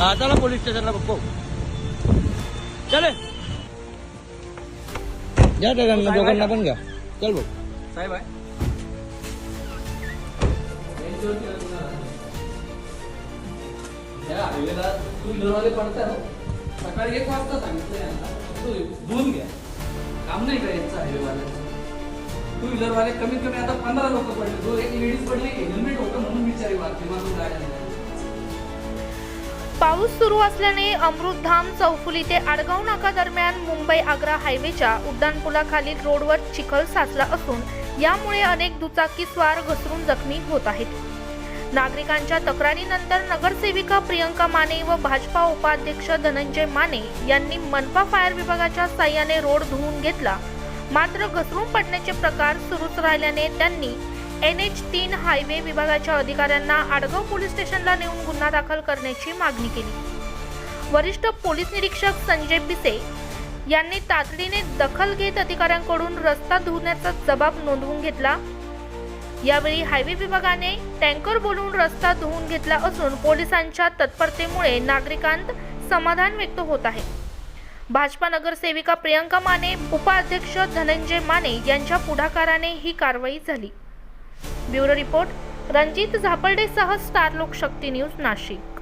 हा चला पोलीस स्टेशनला बघ. चले या दोघांना दोघांना पण घ्या. चल बघ. साहेब आहे. पडतात सकाळी एक वाजता सांगितलं यांना. तो धुवून घ्या. काम नाही का यांचं हायवेवाले टू व्हीलरवाले कमीत कमी आता पंधरा लोक पडले. जो एक लेडीज पडली हेल्मेट होतं म्हणून बिचारी वाचली माझून गाड्या. पाऊस सुरू असल्याने अमृतधाम चौफुली ते आडगाव नाका दरम्यान मुंबई आग्रा हायवेच्या उड्डाणपुलाखालील रोडवर चिखल साचला असून यामुळे अनेक दुचाकीस्वार घसरून जखमी होत आहेत. नागरिकांच्या तक्रारीनंतर नगरसेविका प्रियंका माने व भाजपा उपाध्यक्ष धनंजय माने यांनी मनपा फायर विभागाच्या साह्याने रोड धुवून घेतला. मात्र घसरून पडण्याचे प्रकार सुरूच राहिल्याने त्यांनी एन एच तीन हायवे विभागाच्या अधिकाऱ्यांना आडगाव पोलीस स्टेशनला नेऊन गुन्हा दाखल करण्याची मागणी केली. वरिष्ठ पोलीस निरीक्षक संजय पिसे यांनी तातडीने दखल घेत अधिकाऱ्यांकडून रस्ता धुण्याचा जबाब नोंदवून घेतला. यावेळी हायवे विभागाने टँकर बोलवून रस्ता धुवून घेतला असून पोलिसांच्या तत्परतेमुळे नागरिकांत समाधान व्यक्त होत आहे. भाजपा नगरसेविका प्रियंका माने उपाध्यक्ष धनंजय माने यांच्या पुढाकाराने ही कारवाई झाली. ब्युरो रिपोर्ट रणजित झापर्डेसह स्टार लोकशक्ती न्यूज नाशिक.